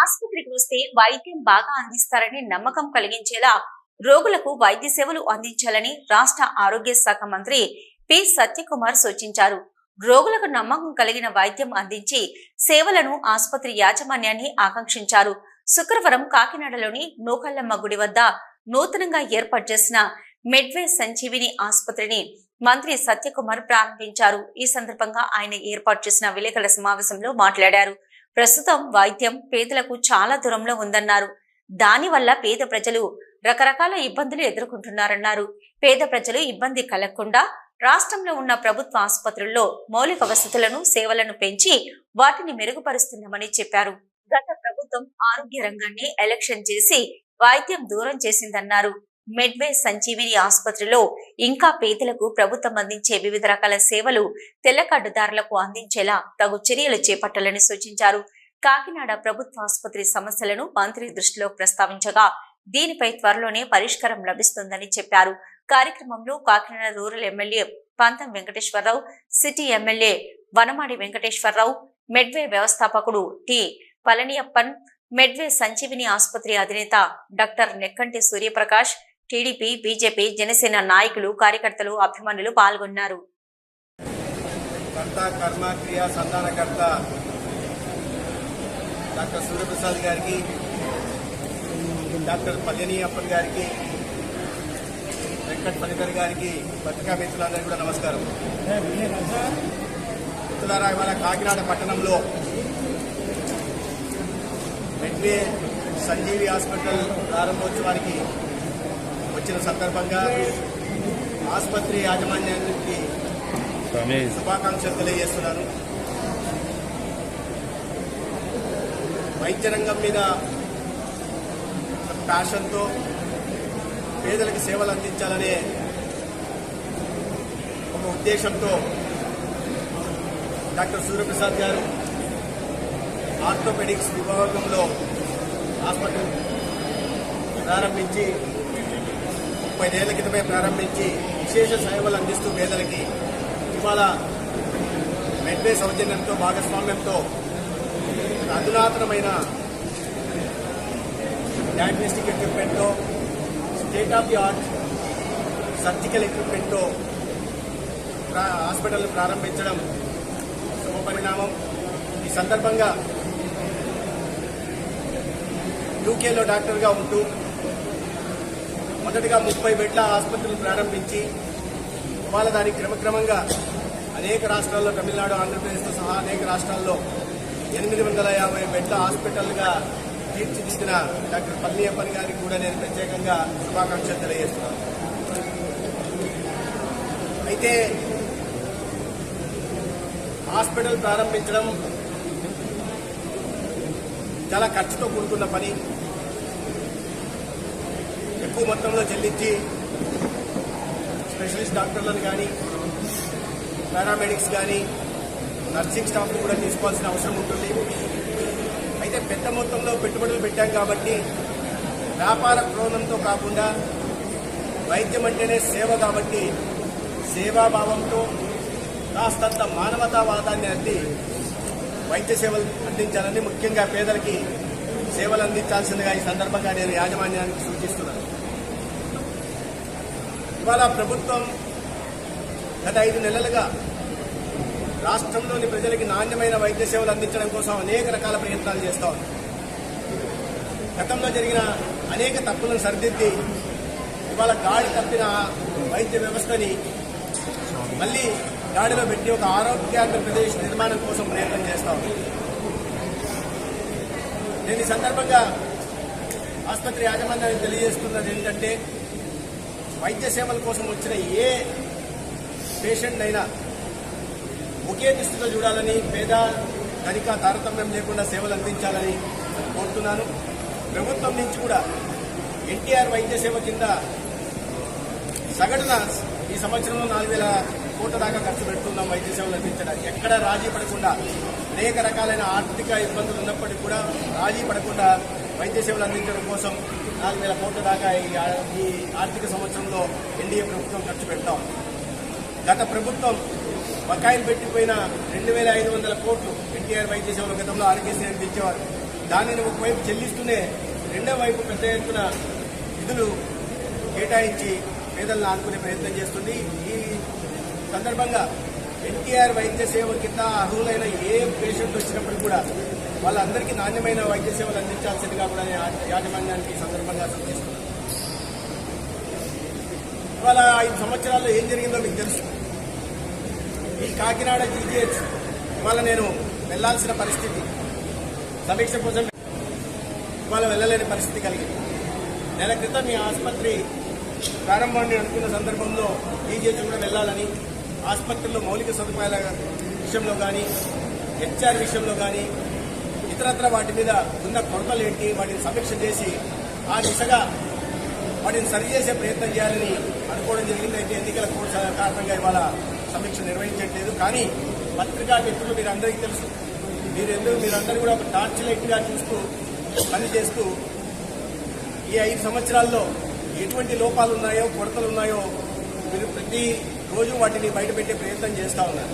ఆసుపత్రికి వస్తే వైద్యం బాగా అందిస్తారని నమ్మకం కలిగించేలా రోగులకు వైద్య సేవలు అందించాలని రాష్ట్ర ఆరోగ్య శాఖ మంత్రి పి. సత్యకుమార్ సూచించారు. రోగులకు నమ్మకం కలిగిన వైద్యం అందించి సేవలను ఆసుపత్రి యాజమాన్యాన్ని ఆకాంక్షించారు. శుక్రవారం కాకినాడలోని నూకల్లమ్మ గుడి వద్ద నూతనంగా ఏర్పాటు చేసిన మెడ్వే సంజీవిని ఆసుపత్రిని మంత్రి సత్యకుమార్ ప్రారంభించారు. ఈ సందర్భంగా ఆయన ఏర్పాటు చేసిన విలేకరుల సమావేశంలో మాట్లాడారు. ప్రస్తుతం వైద్యం పేదలకు చాలా దూరంలో ఉందన్నారు. దానివల్ల పేద ప్రజలు రకరకాల ఇబ్బందులు ఎదుర్కొంటున్నారన్నారు. పేద ప్రజలు ఇబ్బంది కలగకుండా రాష్ట్రంలో ఉన్న ప్రభుత్వ ఆసుపత్రుల్లో మౌలిక వసతులను సేవలను పెంచి వాటిని మెరుగుపరుస్తున్నామని చెప్పారు. గత ప్రభుత్వం ఆరోగ్య రంగాన్ని ఎలక్షన్ చేసి వైద్యం దూరం చేసిందన్నారు. మెడ్వే సంజీవిని ఆసుపత్రిలో ఇంకా పేదలకు ప్రభుత్వం అందించే వివిధ రకాల సేవలు తెల్లకడ్డుదారులకు అందించేలా తగు చర్యలు చేపట్టాలని సూచించారు. కాకినాడ ప్రభుత్వ ఆసుపత్రి సమస్యలను మంత్రి దృష్టిలో ప్రస్తావించగా దీనిపై త్వరలోనే పరిష్కారం లభిస్తుందని చెప్పారు. కార్యక్రమంలో Kakinada rural MLA Pantham Venkateswararao city MLA Vanamadi Venkateswararao Medway వ్యవస్థాపకుడు టి పళనియప్పన్ మెడ్వే సంజీవిని ఆసుపత్రి అధినేత doctor Nekkanti Suryaprakash TDP BJP Janasena నాయకులు కార్యకర్తలు అభిమానులు పాల్గొన్నారు. కర్మ క్రియ డాక్టర్ సూర్యప్రసాద్ గారికి డాక్టర్ పల్లెని అప్పన్ గారికి వెంకట్ పల్లికర్ గారికి పత్రికా మిత్రులందరికీ కూడా నమస్కారం. మిత్రులారా ఇవాళ కాకినాడ పట్టణంలో మెడ్వే సంజీవి హాస్పిటల్ ప్రారంభోత్సవానికి వచ్చిన సందర్భంగా ఆసుపత్రి యాజమాన్యానికి శుభాకాంక్షలు తెలియజేస్తున్నాను. వైద్య రంగం మీద ప్యాషన్తో పేదలకు సేవలు అందించాలనే ఒక ఉద్దేశంతో డాక్టర్ సూర్యప్రసాద్ గారు ఆర్థోపెడిక్స్ విభాగంలో హాస్పిటల్ ప్రారంభించి ముప్పై క్రితమే ప్రారంభించి విశేష సేవలు అందిస్తూ పేదలకి ఇవాళ మెడ్వే సౌజన్యంతో భాగస్వామ్యంతో అధునాతనమైన diagnostic ఎక్విప్మెంట్తో state of the art surgical ఎక్విప్మెంట్తో hospital ప్రారంభించడం శుభపరిణామం. ఈ సందర్భంగా యూకేలో డాక్టర్గా ఉంటూ మొదటగా ముప్పై బెడ్ల ఆసుపత్రులు ప్రారంభించి ఇవాళ దానికి క్రమక్రమంగా అనేక రాష్ట్రాల్లో తమిళనాడు ఆంధ్రప్రదేశ్తో సహా అనేక రాష్ట్రాల్లో ఎనిమిది వందల యాభై బెడ్ల హాస్పిటల్గా తీర్చిదిద్దిన డాక్టర్ పల్లియప్పన్ గారికి కూడా నేను ప్రత్యేకంగా శుభాకాంక్షలు తెలియజేస్తున్నాను. అయితే హాస్పిటల్ ప్రారంభించడం చాలా ఖర్చుతో కూడుకున్న పని. ఎక్కువ మొత్తంలో చెల్లించి స్పెషలిస్ట్ డాక్టర్లను కానీ పారామెడిక్స్ కానీ నర్సింగ్ స్టాఫ్ను కూడా తీసుకోవాల్సిన అవసరం ఉంటుంది. అయితే పెద్ద మొత్తంలో పెట్టుబడులు పెట్టాం కాబట్టి వ్యాపార క్రోధంతో కాకుండా వైద్యం అంటేనే సేవ కాబట్టి సేవాభావంతో కాస్తంత మానవతావాదాన్ని అంది వైద్య సేవలు అందించాలని ముఖ్యంగా పేదలకి సేవలు అందించాల్సిందిగా ఈ సందర్భంగా నేను యాజమాన్యానికి సూచిస్తున్నాను. ఇవాళ ప్రభుత్వం గత ఐదు నెలలుగా రాష్ట్రంలోని ప్రజలకి నాణ్యమైన వైద్య సేవలు అందించడం కోసం అనేక రకాల ప్రయత్నాలు చేస్తా ఉంది. గతంలో జరిగిన అనేక తప్పులను సరిదిద్ది ఇవాళ గాడి తప్పిన వైద్య వ్యవస్థని మళ్ళీ గాడిలో పెట్టి ఒక ఆరోగ్యాంధ్రప్రదేశ్ నిర్మాణం కోసం ప్రయత్నం చేస్తా ఉంది. నేను ఈ సందర్భంగా ఆసుపత్రి యాజమాన్యానికి తెలియజేస్తున్నది ఏంటంటే వైద్య సేవల కోసం వచ్చిన ఏ పేషెంట్ అయినా ఒకే దృష్టితో చూడాలని పేద ధనిక తారతమ్యం లేకుండా సేవలు అందించాలని కోరుతున్నాను. ప్రభుత్వం నుంచి కూడా ఎన్టీఆర్ వైద్య సేవ కింద సగటున ఈ సంవత్సరంలో నాలుగు వేల కోట్ల దాకా ఖర్చు పెడుతున్నాం వైద్య సేవలు అందించడానికి. ఎక్కడ రాజీ పడకుండా అనేక రకాలైన ఆర్థిక ఇబ్బందులు ఉన్నప్పటికీ కూడా రాజీ పడకుండా వైద్య సేవలు అందించడం కోసం నాలుగు వేల కోట్ల దాకా ఈ ఈ ఆర్థిక సంవత్సరంలో ఎన్డీఏ ప్రభుత్వం ఖర్చు పెడతాం. గత ప్రభుత్వం బకాయిలు పెట్టిపోయిన రెండు వేల ఐదు వందల కోట్లు ఎన్టీఆర్ వైద్య సేవలు గతంలో ఆరోగ్యశ్రీ తెచ్చేవారు. దానిని ఒకవైపు చెల్లిస్తూనే రెండో వైపు పెద్ద ఎత్తున నిధులు కేటాయించి పేదలను ఆదుకునే ప్రయత్నం చేస్తుంది. ఈ సందర్భంగా ఎన్టీఆర్ వైద్య సేవ కింద అర్హులైన ఏ పేషెంట్ వచ్చినప్పుడు కూడా వాళ్ళందరికీ నాణ్యమైన వైద్య సేవలు అందించాల్సిందిగా కూడా యాజమాన్యానికి ఈ సందర్భంగా సూచిస్తున్నాను. ఇవాళ ఐదు సంవత్సరాల్లో ఏం జరిగిందో మీకు తెలుసు. ఈ కాకినాడ జీజీహెచ్ ఇవాళ నేను వెళ్ళాల్సిన పరిస్థితి సమీక్ష కోసం ఇవాళ వెళ్ళలేని పరిస్థితి కలిగింది. నెల క్రితం ఈ ఆసుపత్రి ప్రారంభాన్ని అనుకున్న సందర్భంలో జీజీహెచ్ కూడా వెళ్ళాలని ఆసుపత్రిలో మౌలిక సదుపాయాల విషయంలో కానీ హెచ్ఆర్ విషయంలో కానీ ఇతరత్ర వాటి మీద ఉన్న కొరతలు ఏంటి వాటిని సమీక్ష చేసి ఆ దిశగా వాటిని సరిచేసే ప్రయత్నం చేయాలని అనుకోవడం జరిగింది. అయితే ఎన్నికల కోడ్ కారణంగా ఇవాళ సమీక్ష నిర్వహించట్లేదు. కానీ పత్రికా మిత్రులు మీరు అందరికీ తెలుసు. మీరు మీరందరూ కూడా ఒక టార్చ్ లైట్గా చూస్తూ పని చేస్తూ ఈ ఐదు సంవత్సరాల్లో ఎటువంటి లోపాలు ఉన్నాయో కొరతలు ఉన్నాయో మీరు ప్రతి రోజు వాటిని బయటపెట్టే ప్రయత్నం చేస్తా ఉన్నారు.